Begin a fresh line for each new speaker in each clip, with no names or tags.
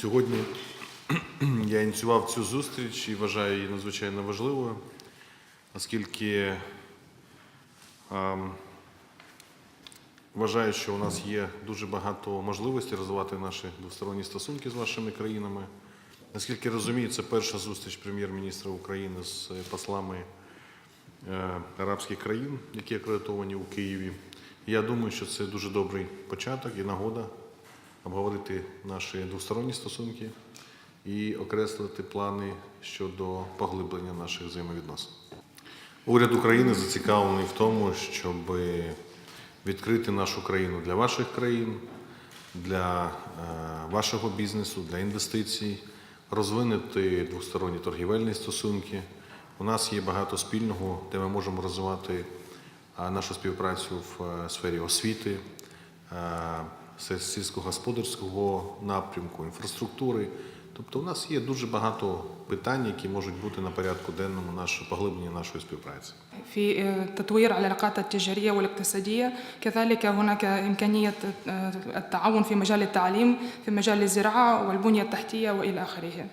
Сьогодні я ініціював цю зустріч і вважаю її надзвичайно важливою, оскільки ем, вважаю, що у нас є дуже багато можливостей розвивати наші двосторонні стосунки з вашими країнами. Наскільки розумію, це перша зустріч прем'єр-міністра України з послами е, арабських країн, які акредитовані у Києві. Я думаю, що це дуже добрий початок і нагода обговорити наші двосторонні стосунки і окреслити плани щодо поглиблення наших взаємовідносин. Уряд України зацікавлений в тому, щоб відкрити нашу країну для ваших країн, для е, вашого бізнесу, для інвестицій, розвинути двосторонні торгівельні стосунки. У нас є багато спільного, де ми можемо розвивати нашу співпрацю в е, сфері освіти, е, сільськогосподарського напрямку, інфраструктури. Тобто у нас є дуже багато питань, які можуть бути на порядку денному нашого поглиблення нашої співпраці.
في تطوير العلاقات التجارية والاقتصادية كذلك هناك إمكانية التعاون في مجال التعليم في مجال الزراعة والبنية التحتية وإلى آخره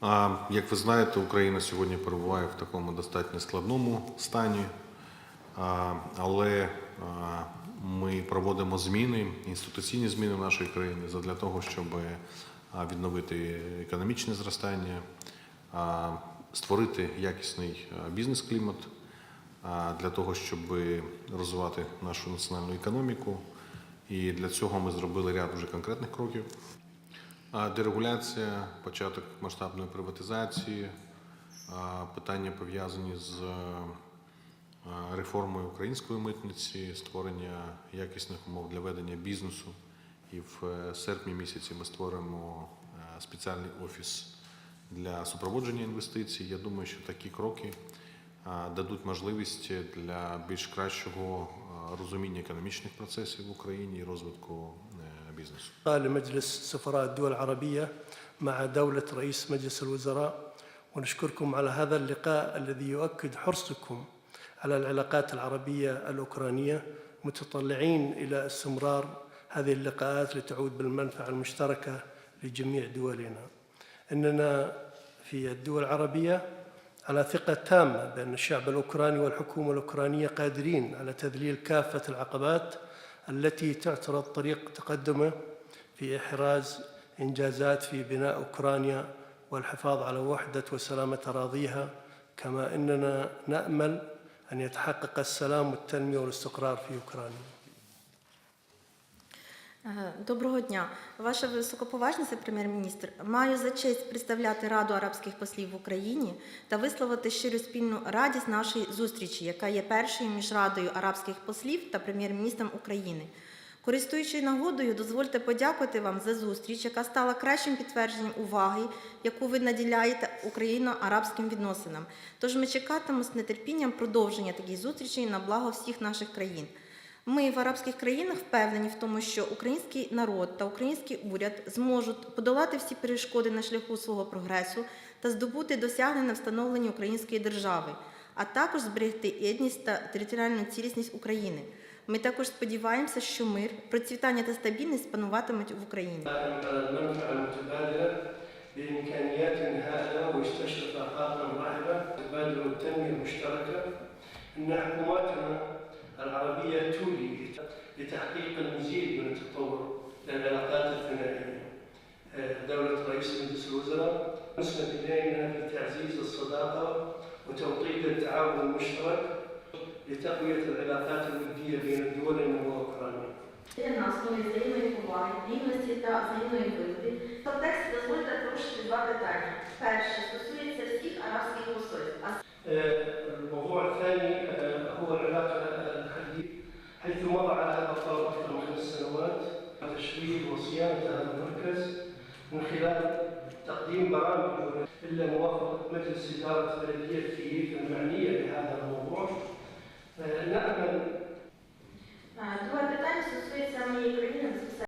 А як ви знаєте, Україна сьогодні перебуває в такому достатньо складному стані, А, але а, ми проводимо зміни, інституційні зміни в нашій країні для того, щоб відновити економічне зростання, створити якісний бізнес-клімат для того, щоб розвивати нашу національну економіку. І для цього ми зробили ряд вже конкретних кроків. Дерегуляція, початок масштабної приватизації, питання пов'язані з а, реформою української митниці, створення якісних умов для ведення бізнесу. І в е, серпні місяці ми створимо е, спеціальний офіс для супроводження інвестицій. Я думаю, що такі кроки а, дадуть можливість для більш кращого а, розуміння економічних процесів в Україні і розвитку е, бізнесу.
لمجلس سفراء الدول العربية مع دولة رئيس مجلس الوزراء ونشكركم على هذا اللقاء الذي يؤكد حرصكم على العلاقات العربية الأوكرانية متطلعين إلى استمرار هذه اللقاءات لتعود بالمنفعة المشتركة لجميع دولنا. إننا في الدول العربية على ثقة تامة بأن الشعب الأوكراني والحكومة الأوكرانية قادرين على تذليل كافة العقبات التي تعترض طريق تقدمه في إحراز إنجازات في بناء أوكرانيا والحفاظ على وحدة وسلامة أراضيها كما أننا نأمل أن يتحقق السلام والتنمية والاستقرار في أوكرانيا
Е, Доброго дня, Ваша високоповажність, прем'єр-міністр. Маю за честь представляти Раду арабських послів в Україні та висловити щиру спільну радість нашої зустрічі, яка є першою між Радою арабських послів та прем'єр-міністром України. Користуючись нагодою, дозвольте подякувати вам за зустріч, яка стала кращим підтвердженням уваги, яку ви наділяєте україно-арабським відносинам. Тож ми чекатимемо з нетерпінням продовження таких зустрічей на благо всіх наших країн. Ми в арабських країнах впевнені в тому, що український народ та український уряд зможуть подолати всі перешкоди на шляху свого прогресу та здобути досягнення встановлення української держави, а також зберегти єдність та територіальну цілісність України. Ми також сподіваємося, що мир, процвітання та стабільність пануватимуть в Україні.
على المنفعة المتبادلة بإمكانيات هائلة ويستشرف آفاقا رهيبة تبادل التنمية المشتركة أن حكوماتنا العربية تولي لتحقيق المزيد من التطور للعلاقات الثنائية دولة رئيس مجلس الوزراء نسبة إلينا في تعزيز الصداقة وتوطيد التعاون المشترك لتقوية العلاقات الودية بين دولنا وأوكرانيا
На основі взаємної поваги, рівності та взаємної вигоди. В тексті дозвольте порушити два питання. Перше стосується всіх арабських посольств, а
الموضوع الثاني هو العلاقة الحديث حيث مضى على هذا الطور أكثر من خمس سنوات تشغيل وصيانة هذا المركز من خلال تقديم برامج إلا موافقة مجلس إدارة بلدية كييف المعنية بهذا الموضوع نأمل
Е, Друге питання стосується моєї країни,